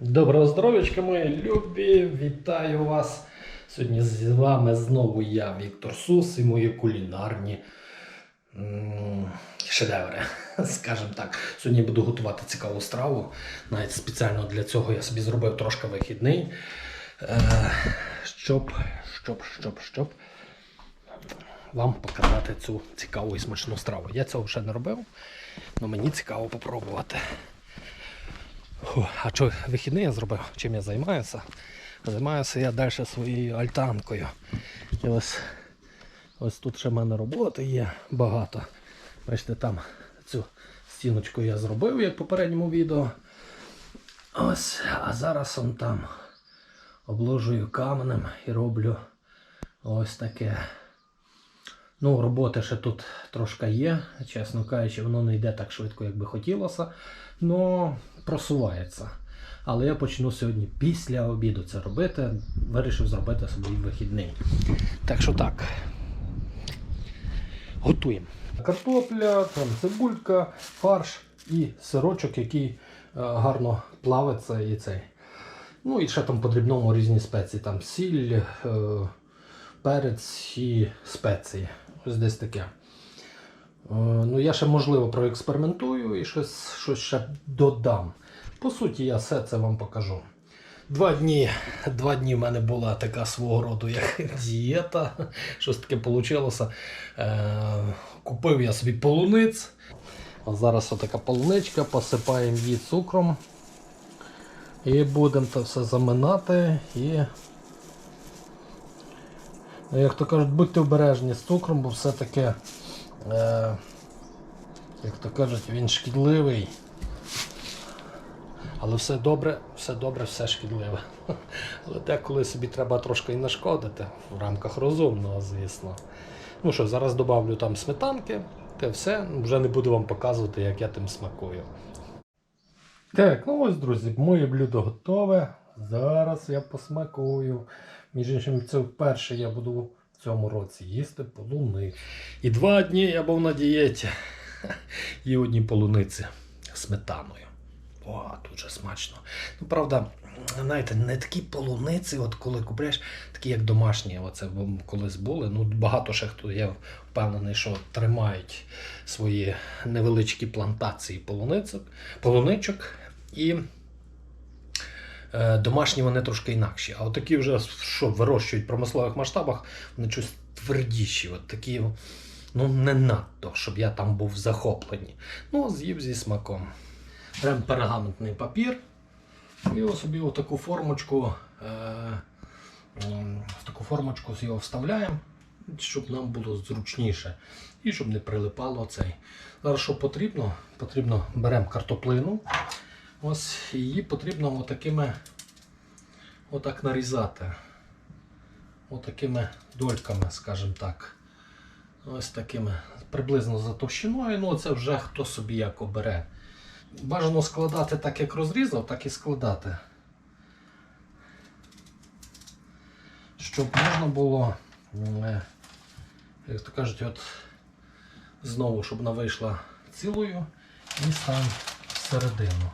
Доброго здоров'ячка, мої любі! Вітаю вас! Сьогодні з вами знову я, Віктор Сус, і мої кулінарні шедеври, скажімо так. Сьогодні буду готувати цікаву страву. Навіть спеціально для цього я собі зробив трошки вихідний. Е, щоб, щоб, щоб, щоб вам показати цю цікаву і смачну страву. Я цього ще не робив, але мені цікаво попробувати. Фу, а що вихідний я зробив? Чим я займаюся? Займаюся я далі своєю альтанкою. І ось, ось тут ще в мене роботи є багато. Бачите, там цю стіночку я зробив, як в попередньому відео. Ось, а зараз он там обложую каменем і роблю ось таке. Ну, роботи ще тут трошки є, чесно кажучи, воно не йде так швидко, як би хотілося, але просувається. Але я почну сьогодні після обіду це робити. Вирішив зробити собі вихідний. Так що так. Готуємо. Картопля, там цибулька, фарш і сирочок, який е, гарно плавиться і цей. Ну і ще там подрібному різні спеції, там сіль, е, перець і спеції. Ось десь таке. Е, Ну, я ще можливо проекспериментую і щось, щось ще додам. По суті, я все це вам покажу. Два дні, два дні в мене була така свого роду як дієта. Щось таке вийшло. Е, купив я собі полуниць. Зараз отака полуничка, посипаємо її цукром. І будемо це все заминати і Як то кажуть, будьте обережні з цукром, бо все-таки, е, як то кажуть, він шкідливий. Але все добре, все добре, все шкідливе. Але деколи собі треба трошки і нашкодити в рамках розумного, звісно. Ну що, зараз додавлю там сметанки, те все. Вже не буду вам показувати, як я тим смакую. Так, ну ось, друзі, моє блюдо готове. Зараз я посмакую. Між іншим, це вперше я буду в цьому році їсти полуницю. І два дні я був на дієті. І одні полуниці сметаною. О, дуже смачно. Ну, правда, знаєте, не такі полуниці, от коли купляєш, такі як домашні, оце колись були. Ну, багато ще хто я впевнений, що тримають свої невеличкі плантації полуницок, полуничок. І Домашні вони трошки інакші. А от такі вже, що вирощують в промислових масштабах, вони щось твердіші. От такі, ну не надто, щоб я там був захоплений. Ну, з'їв зі смаком. Беремо пергаментний папір. І собі в формочку, е, в таку формочку його вставляємо, щоб нам було зручніше. І щоб не прилипало цей. Зараз що потрібно? Потрібно беремо картоплину. Ось її потрібно отакими отак нарізати. Отакими дольками, скажімо так. Ось такими приблизно за товщиною. Ну, це вже хто собі як обере. Бажано складати так, як розрізав, так і складати. Щоб можна було, е, як то кажуть, от знову, щоб вона вийшла цілою і стан всередину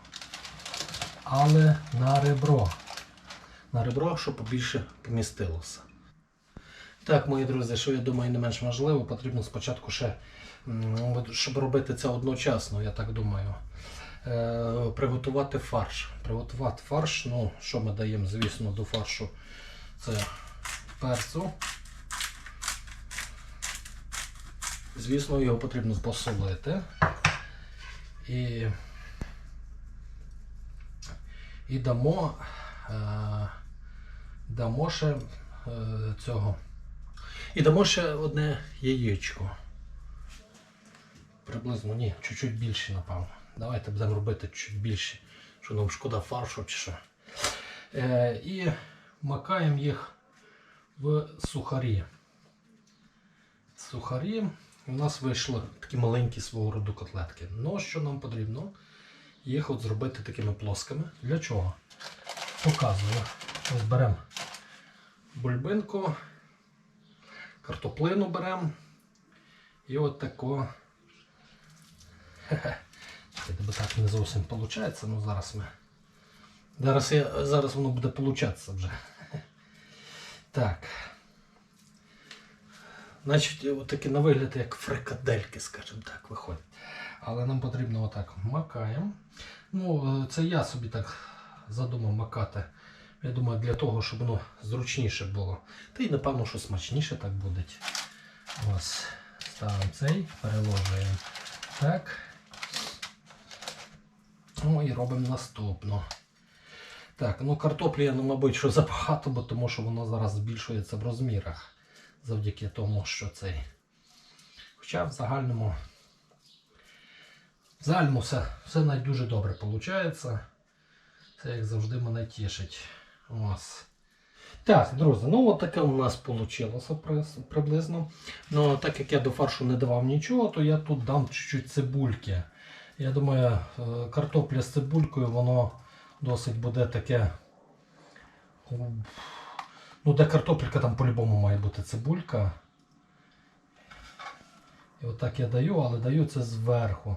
але на ребро. На ребро, щоб побільше помістилося. Так, мої друзі, що я думаю, не менш важливо, потрібно спочатку ще, щоб робити це одночасно, я так думаю. Е, приготувати фарш. Приготувати фарш, ну, що ми даємо, звісно, до фаршу, це перцю. Звісно, його потрібно посолити. І і дамо, е, дамо ще е, цього. І дамо ще одне яєчко. Приблизно, ні, чуть-чуть більше, напевно. Давайте будемо робити чуть більше, що нам шкода фаршу чи що. Е, і макаємо їх в сухарі. Сухарі. У нас вийшли такі маленькі свого роду котлетки. Ну, що нам потрібно? Їх от зробити такими плоскими. Для чого? Показую. Ось беремо бульбинку, картоплину беремо і от тако. Хе-хе. Бо так не зовсім виходить, ну зараз ми Зараз, я, зараз воно буде получатися вже. Так. Значить, отакі на вигляд як фрикадельки, скажімо так, виходять. Але нам потрібно отак макаємо. Ну, е, це я собі так задумав макати. Я думаю, для того, щоб воно зручніше було. Та й напевно, що смачніше так буде. Ось. Ставимо цей, переложуємо. Так. Ну і робимо наступну. Так, ну картоплі, ну, мабуть, що забагато, бо тому що воно зараз збільшується в розмірах. Завдяки тому, що цей. Хоча в загальному. В загальному все, все навіть дуже добре виходить. Це як завжди мене тішить. Ось. Так, друзі, ну от таке у нас вийшло приблизно. Ну, так як я до фаршу не давав нічого, то я тут дам чуть-чуть цибульки. Я думаю, е, картопля з цибулькою, воно досить буде таке. Ну, де картопелька, там по-любому має бути цибулька. І отак я даю, але даю це зверху.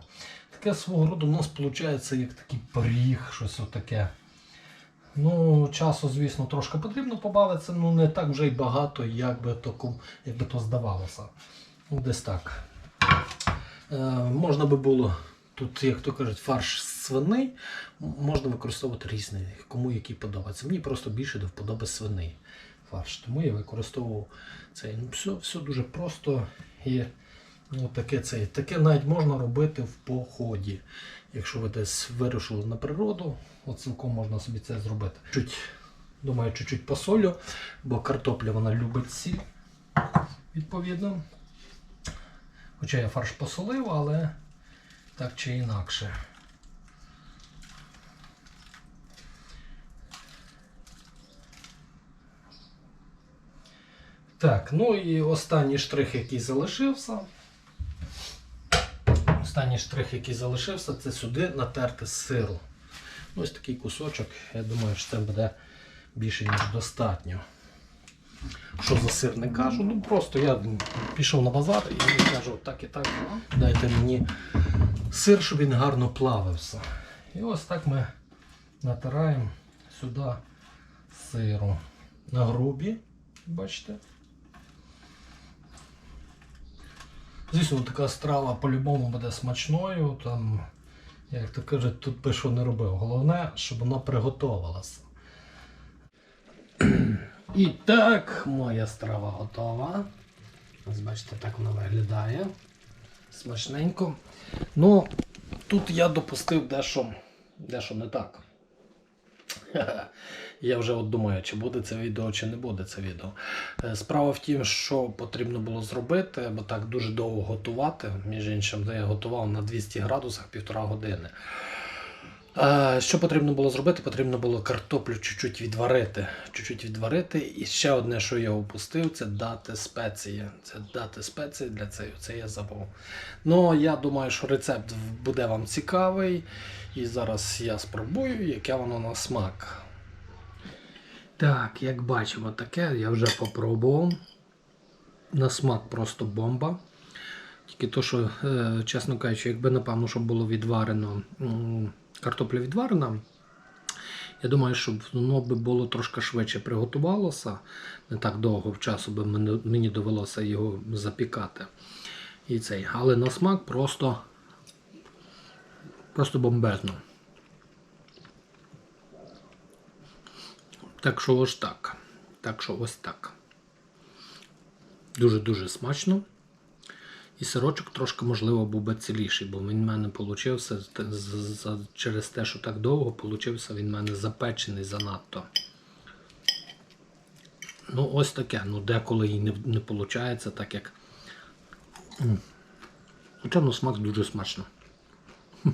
Таке свого роду у нас виходить як такий пиріг, щось отаке. Ну, часу, звісно, трошки потрібно побавитися, ну не так вже й багато, як би то, як би то здавалося. Ну, десь так. Е, можна би було, тут, як то кажуть, фарш свиний, м- можна використовувати різний, кому який подобається. Мені просто більше до вподоби свиний фарш. Тому я використовував цей. Ну, все, все дуже просто і ну, таке, цей. таке навіть можна робити в поході. Якщо ви десь вирушили на природу, от цілком можна собі це зробити. Чуть, думаю, чуть-чуть посолю, бо картопля вона любить сіль, відповідно. Хоча я фарш посолив, але так чи інакше. Так, ну і останній штрих, який залишився. Останній штрих, який залишився, це сюди натерти сиру. Ну, Ось такий кусочок. Я думаю, що це буде більше, ніж достатньо. Що за сир не кажу, ну просто я пішов на базар і кажу, так і так, дайте мені сир, щоб він гарно плавився. І ось так ми натираємо сюди сиру на грубі, бачите. Звісно, така страва по-любому буде смачною. Там, як то кажуть, тут би що не робив. Головне, щоб вона приготувалася. І так, моя страва готова. Ось бачите, так вона виглядає. Смачненько. Ну, тут я допустив дещо, дещо не так. Я вже от думаю, чи буде це відео, чи не буде це відео. Е, Справа в тім, що потрібно було зробити, бо так дуже довго готувати. Між іншим, де я готував на 200 градусах півтора години. Що потрібно було зробити? Потрібно було картоплю чуть-чуть відварити. Чуть-чуть відварити. І ще одне, що я упустив, це дати спеції. Це дати спеції для цього. Це я забув. Ну, я думаю, що рецепт буде вам цікавий. І зараз я спробую, яке воно на смак. Так, як бачимо, таке я вже попробував. На смак просто бомба. Тільки то, що, е, чесно кажучи, якби напевно, щоб було відварено, картопля відварена, я думаю, щоб воно би було трошки швидше приготувалося. Не так довго в часу би мені довелося його запікати. І цей. Але на смак просто, просто бомбезно. Так що ось так. Так що ось так. Дуже-дуже смачно. І сирочок трошки, можливо, був би ціліший, бо він в мене получився через те, що так довго, получився він в мене запечений занадто. Ну, ось таке. Ну, деколи і не, не виходить, так як. Хоча ну, смак дуже смачно.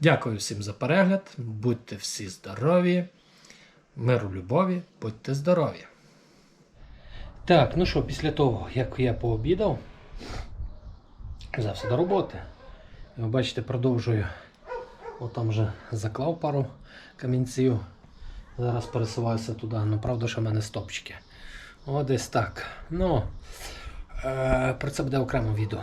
Дякую всім за перегляд. Будьте всі здорові. Миру, любові, будьте здорові. Так, ну що, після того, як я пообідав, взявся до роботи. Ви бачите, продовжую. От там вже заклав пару камінців. Зараз пересуваюся туди. Ну, правда, що в мене стопчики. О, десь так. Ну, е, про це буде окремо відео.